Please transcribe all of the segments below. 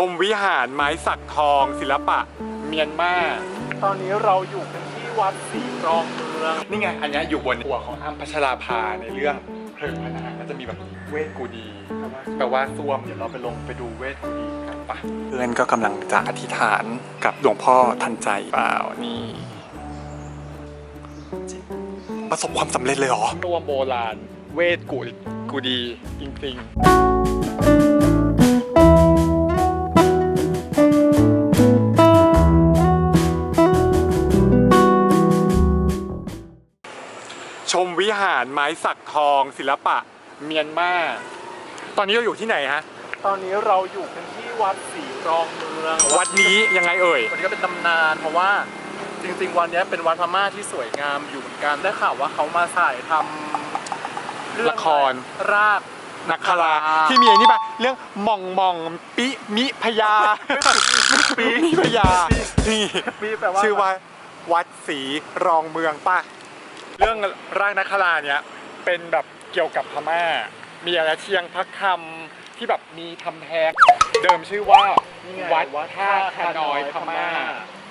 ชมวิหารไม้สักทองศิลปะเมียนมาตอนนี้เราอยู่กันที่วัดสีรองเมือง นี่ไง อันเนี้ยอยู่บนหัวของอ้ำพัชราภาในเรื่องเพลิงพระนางก็จะมีแบบเวทกูดีแปลว่าซ่วมเดี๋ยวเราไปลงไปดูเวทกูดีกันปะเพื่อนก็กำลังจะอธิษฐานกับหลวงพ่อทันใจเปล่านี่ประสบความสำเร็จเลยเหรอตัวโบราณเวทกูกูดีจริงๆ ชมวิหารไม้สักทอง ศิลปะเมียนมา ตอนนี้เราอยู่ที่ไหนฮะ ตอนนี้เราอยู่กันที่วัดสีรองเมืองวัดนี้ยังไงเอ่ย วันนี้ก็เป็นตำนานเพราะว่าจริงๆวันนี้เป็นวัดพม่าที่สวยงามอยู่เหมือนกันได้ข่าวว่าเขามาถ่ายทำเรื่องละคร รากนักคาราที่มีอันนี้ปะเรื่องหม่องมองปิมิพยาปิมิพยานี่ ปีแปลว่าชื่อว่าวัดศรีรองเมืองป่ะ เรื่องร่างนักคราเนี่ยเป็นแบบเกี่ยวกับพม่า มีอะไรเชียงพักคำที่แบบมีทำแท้งเดิมชื่อว่าวัดท่าคาน้อยพม่า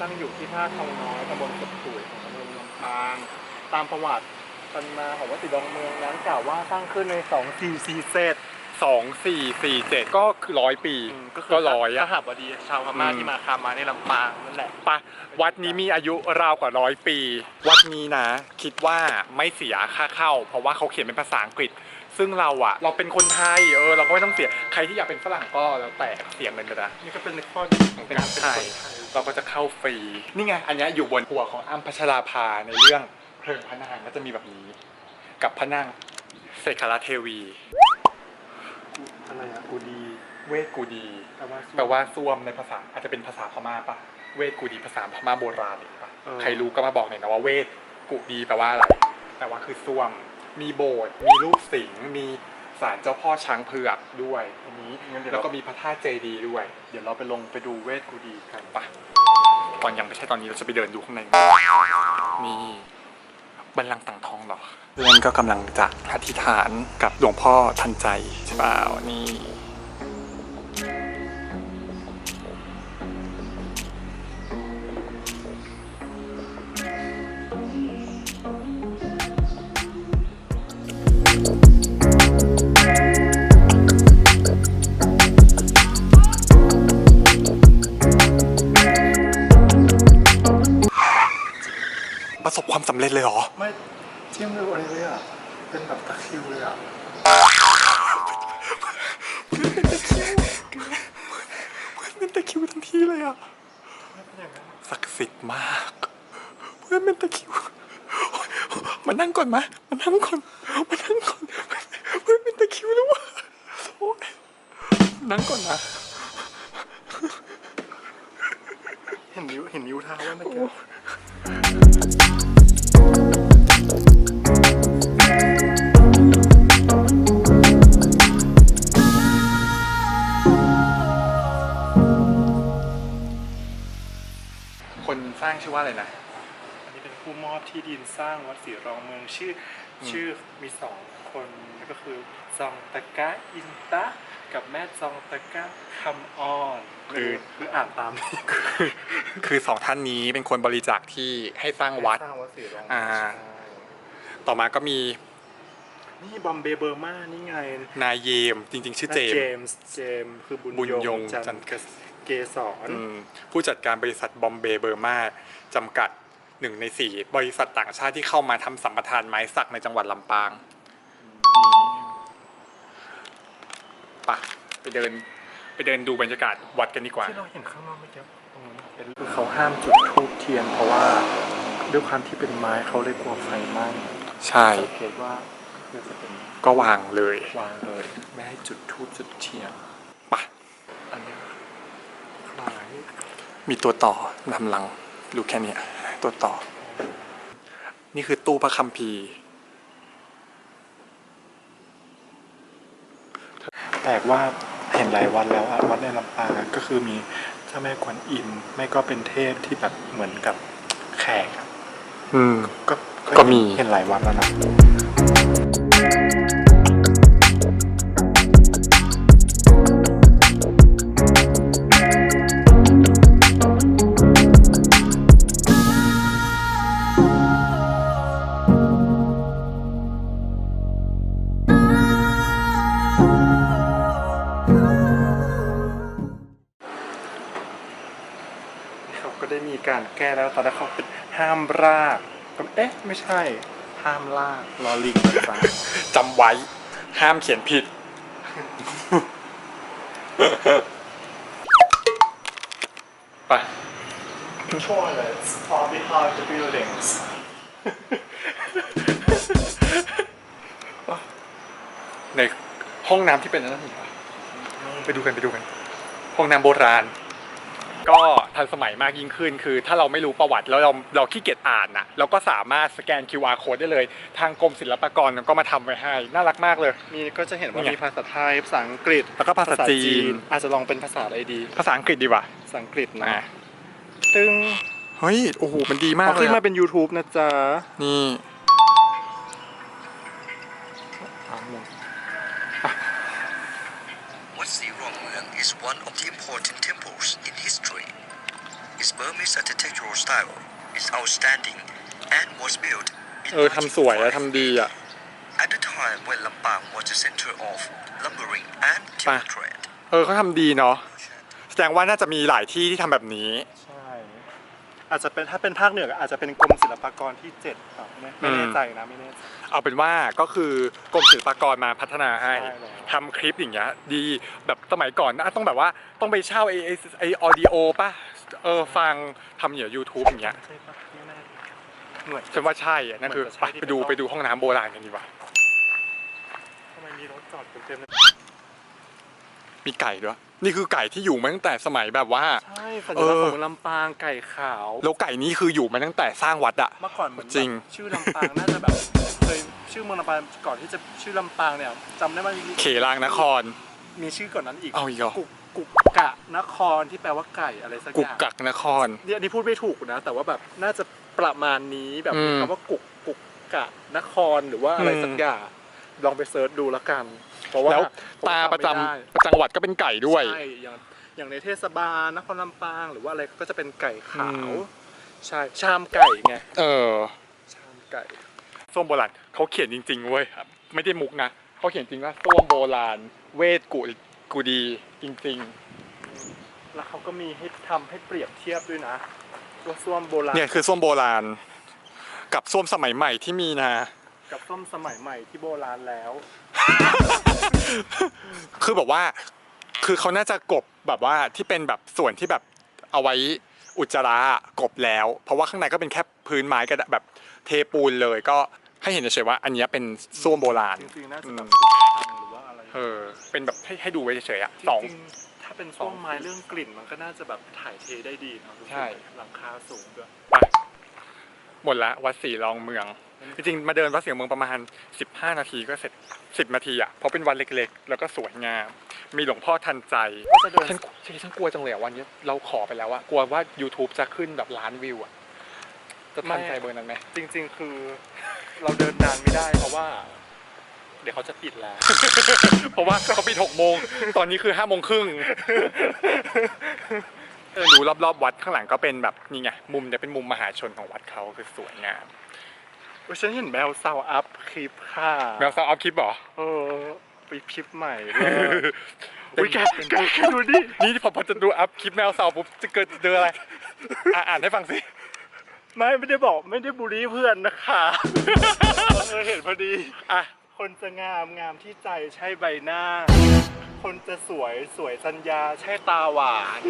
ตั้งอยู่ที่ท่าคาน้อยตำบลสุขสุยของตำบลลำปาง ตามประวัติต้นมาของวัดสีรองเมืองนั้นกล่าวว่าสร้างขึ้นใน2 4 4เศษ สองสี่สี่เจ็ดก็คือร้อยปีก็คืก็ร้อยทอะหบดีชาวพม่าอืม ที่มาคามาในลำปางนั่นแหละ ปะวัดนี้มีอายุราวกว่าร้อยปี วัดนี้นะ คิดว่าไม่เสียค่าเข้า เพราะว่าเขาเขียนเป็นภาษาอังกฤษ ซึ่งเราอะเราเป็นคนไทยเออเราก็ไม่ต้องเสียใครที่อยากเป็นฝรั่งก็แล้วแต่เสียเงินไปนะนี่ก็เป็นข้อดีของเป็นการเป็นไทคยนไทย เราก็จะเข้าฟรีนี่ไงอันเนี้ยอยู่บนหัวของอ้ำพัชราภาในเรื่องเพลิงพระนางก็จะมีแบบนี้ กับพระนางเสกขลาเทวี อะไรอะกูดี เวทกูดีแปลว่าแปลว่าซ่วมในภาษาอาจจะเป็นภาษาพม่าปะเวทกูดีภาษาพม่าโบราณเลยปะใครรู้ก็มาบอกหน่อยนะว่าเวทกูดีแปลว่าอะไรแปลว่าคือซ่วม มีโบสถ์มีรูปสิงห์มีศาลเจ้าพ่อช้างเผือกด้วยอันนี้งั้นเดี๋ยวแล้วเราก็มีพระธาตุเจดีย์ด้วย เดี๋ยวเราไปลงไปดูเวทกูดีกันปะตอนยังไม่ใช่ตอนนี้เราจะไปเดินดูข้างในนี่ บัลลังก์ต่างทองหรอ เพื่อนก็กำลังจะอธิษฐานกับหลวงพ่อทันใจใช่เปล่านี่ ประสบความสำเร็จเลยเหรอ ไม่จิ้มเลยอะไรเลยอะ เป็นแบบตะคริวเลยอะ เพื่อนเป็นตะคริวทันทีเลยอะศักดิ์สิทธิ์มาก เพื่อนเป็นตะคริวโอ๊ยมานั่งก่อนมามานั่งก่อนมานั่งก่อนเพื่อนเป็นตะคริวแล้ววะโอ๊ยนั่งก่อนนะ เห็นนิ้วเห็นนิ้วเท้าว่าเมื่อกี้ คนสร้างชื่อว่าอะไรนะ อันนี้เป็นผู้มอบที่ดินสร้างวัดศรีรองเมืองชื่ออม ชื่อมีสองคนก็คือซองตะกะอินตะ กับแม่ซองตะกะคำออน คือคืออ่านตามนี้คือสองท่านนี้เป็นคนบริจาคที่ให้สร้างวัด สร้างวัดศรีรองอ่า ใช่ต่อมาก็มีนี่บอมเบย์เบอร์มานี่ไงนายเยม จริง ๆ ชื่อเจมเจส์มส์เจมส์คือบุญบุญยงจัจันนททร์ร์เกษรอืมผู้จัดการบริษัทบอมเบย์เบอร์มาจำกัดหนึ่งในสี่บริษัทต่างชาติที่เข้ามาทำสัมปทานไม้สักในจังหวัดลำปางปะไปเดิน ไปเดินดูบรรยากาศวัดกันดีกว่า ที่เราเห็นข้างนอกเมื่อกี้ตรงนั้นเป็นคือเขาห้ามจุดธูปเทียน เพราะว่าด้วยความที่เป็นไม้เขาเลยกลัวไฟไหม้ใช่ สังเกตว่าคือจะเป็นก็วางเลยวางเลย ไม่ให้จุดธูปจุดเทียนปะอันเนี้ยคล้ายมีตัวต่อทำลังรู้แค่เนี้ยตัวต่อ นี่คือตู้พระคัมภีร์แปลกว่า เห็นหลายวันแล้วอะวัดในลำปางอะก็คือมีเจ้าแม่กวนอิมไม่ก็เป็นเทพที่แบบเหมือนกับแขกอะอืมก็ก็มีเห็นหลายวันแล้วนะ ห้ามรากก็เอ๊ะ ไม่ใช่ ห้ามลากลอลิงนะจ๊ะจำไว้ ห้ามเขียนผิด ไป Toilets are behind the buildings ในห้องน้ำที่เป็นอะไรวะไปดูกันไปดูกัน ห้องน้ำโบราณ ก็ ทันสมัยมากยิ่งขึ้น คือ ถ้าเราไม่รู้ประวัติแล้วเราเราขี้เกียจอ่านน่ะเราก็สามารถสแกน QR code ได้เลย ทางกรมศิลปากรก็มาทำไว้ให้ น่ารักมากเลย มีก็จะเห็นว่านี่ไงมีภาษาไทยภาษาอังกฤษ แล้วก็ภาษาจีน อาจจะลองเป็นภาษาอะไรดี ภาษาอังกฤษดีกว่าภาษาอังกฤษนะอะตึงเฮ้ยโอ้โหมันดีมากเอาเลขึ้ยนมาอะเป็น YouTube นะจ๊ะนี่ Wat Sirongmuang is one of the important temples in history. Its Burmese architectural style is outstanding and was built in เออทำสวยอะ 1905. ทำดีอะ At the time when Lampang was the center of lumbering and timber trade. เออเขาทำดีเนาะแสดงว่าน่าจะมีหลายที่ที่ทำแบบนี้ ใช่ อาจจะเป็นถ้าเป็นภาคเหนือก็อาจจะเป็นกรมศิลปากรที่7ครับไม่ไม่แน่ใจนะไม่แน่ใจ เอาเป็นว่าก็คือกรมศิลปากรมาพัฒนาให้ใช่แล้ว ทำคลิปอย่างเงี้ยดีแบบสมัยก่อนนะต้องแบบว่าต้องไปเช่าไอไอไอออดิโอป่ะ เออฟังทำอย่างยูทูบอย่างเงี้ยใช่ปะไม่แน่เหมือนฉันว่าใช่อะนั่นคือเหมือนจะไปใช่ที่ไปดูเป็นไปดูห้องน้ำโบราณกันดีกว่า ทำไมมีรถจอดเต็มๆเลยมีไก่ด้วย นี่คือไก่ที่อยู่มาตั้งแต่สมัยแบบว่า ใช่สัญลักษณ์ของเมืองลำปางไก่ขาวแล้วไก่นี้คืออยู่มาตั้งแต่สร้างวัดอะ เมื่อก่อนเหมือนจริง แบบชื่อลำปางน่าจะแบบเคยชื่อเมืองลำปางก่อนที่จะชื่อลำปางเนี่ยจำได้ว่ามี เขลางนคร มีชื่อก่อนนั้นอีกเอาอีกเหรอ กุกกุกกะนครที่แปลว่าไก่อะไรสักอกุกย่างกักนคร เนี่ยอันนี้พูดไม่ถูกนะ แต่ว่าแบบน่าจะประมาณนี้แบบอืมมีคำว่ากุกกุกกะนครหรือว่าอะไรอืมสักอย่างลองไปเซิร์ชดูแล้วกัน เพราะว่าแล้วผมตาประจำไม่ได้จังหวัดก็เป็นไก่ด้วย ใช่อย่างอย่างในเทศบาลนครลำปางหรือว่าอะไรก็จะเป็นไก่ขาว อืม ใช่ชามไก่ไงเออ ชามไก่ ส้วมโบราณเขาเขียนจริงๆเว้ยครับไม่ได้มุกนะเขาเขียนจริงว่าส้วมโบราณ เวทกุกูดีจริงแล้วเขาก็มีให้ทำให้เปรียบเทียบด้วยนะว่าส้วมโบราๆ ณเนี่ยคือส้วมโบราณ กับส้วมสมัยใหม่ที่มีนะ กับส้วมสมัยใหม่ที่โบราณแล้ว คือแบบว่า คือเขาน่าจะกบแบบว่าที่เป็นแบบส่วนที่แบบเอาไว้อุจจาระกบแล้ว เพราะว่าข้างในก็เป็นแค่พื้นไม้กระดาษแบบเทปูนเลยก็ ให้เห็นเฉยๆว่าอันเนี้ยเป็นส้วมโบราณ จริงๆน่าจะแบบอืมพังหรือว่าอะไรเออ เป็นแบบให้ให้ดูไว้เฉยๆอะจสองริงๆถ้าเป็นส้วมไม้เรื่องกลิ่นมันก็น่าจะแบบถ่ายเทได้ดีเนอะรู้สึกใช่ หลังคาสูงด้วยไปหมดละวัดศรีรองเมือง จริงๆ มาเดินวัดศรีรองเมืองประมาณ 15 นาทีก็เสร็จ 10 นาทีอะ เพราะเป็นวันเล็กๆ แล้วก็สวยงาม มีหลวงพ่อทันใจก็จะเดินฉันฉันฉันกลัวจังเลยอะวันนี้เราขอไปแล้วอะกลัวว่า YouTube จะขึ้นแบบล้านวิวอะจะทันใจเบอร์นั้นไหม จริง ๆ คือ เราเดินนานไม่ได้เพราะว่า เดี๋ยวเขาจะปิดแล้ว เพราะว่าเขาปิด6โมงตอนนี้คือ5โมงครึ่งเออดูรอบๆวัดข้างหลังก็เป็นแบบนี่ไงมุมเนี่ยเป็นมุมมหาชนของวัดเขาคือสวยงามอุ๊ยฉันเห็นแมวซาวอัพคลิปค่ะแมวซาวอัพคลิปเหรอ เออไปคลิปใหม่เลยอุ้ยแกแกแกดูดิ นี่พอพอจะดูอัพคลิปแมวสาวปุ๊บจะเกิดเจออะไร อะอ่านให้ฟังสิ ไม่ไม่ได้บอกไม่ได้บูลลี่เพื่อนนะคะเออเห็นพอดี อะ คนจะงามงามที่ใจใช่ใบหน้า คนจะสวยสวยสัญญาใช่ตาหวาน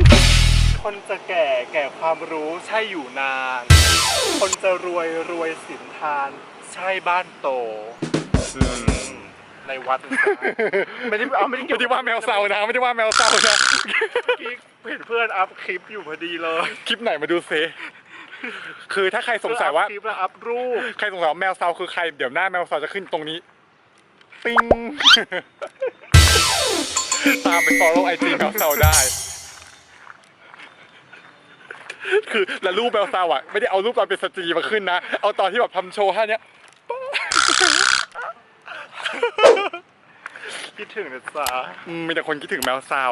คนจะแก่แก่ความรู้ใช่อยู่นาน คนจะรวยรวยสินทาน ใช่บ้านโตในวัดนะไม่ได้เอาไม่ได้เกี่ไม่ยวได้ว่าแมวเศร้านะไม่ได้ว่าแมวเศร้านะกิ๊กเห็นเพื่อนอัพคลิปอยู่พอดีเลย คลิปไหนมาดูซิ คือถ้าใครสงสัยว่าอัพคลิปแล้วอัพรูปใครสงสัยว่าแมวเศร้าคือใคร เดี๋ยวหน้าแมวเศร้าจะขึ้นตรงนี้ ปิ้ง ตามไป follow ไอจีแมวเศร้าได้ คือแล้วรูปแมวเศร้าอะ ไม่ได้เอารูปตอนเป็นสตรีมาขึ้นนะ เอาตอนที่แบบทำโชว์ท่าเนี้ย คิดถึงนะจ๊ะ อืมมีแต่คนคิดถึงแมวเศร้า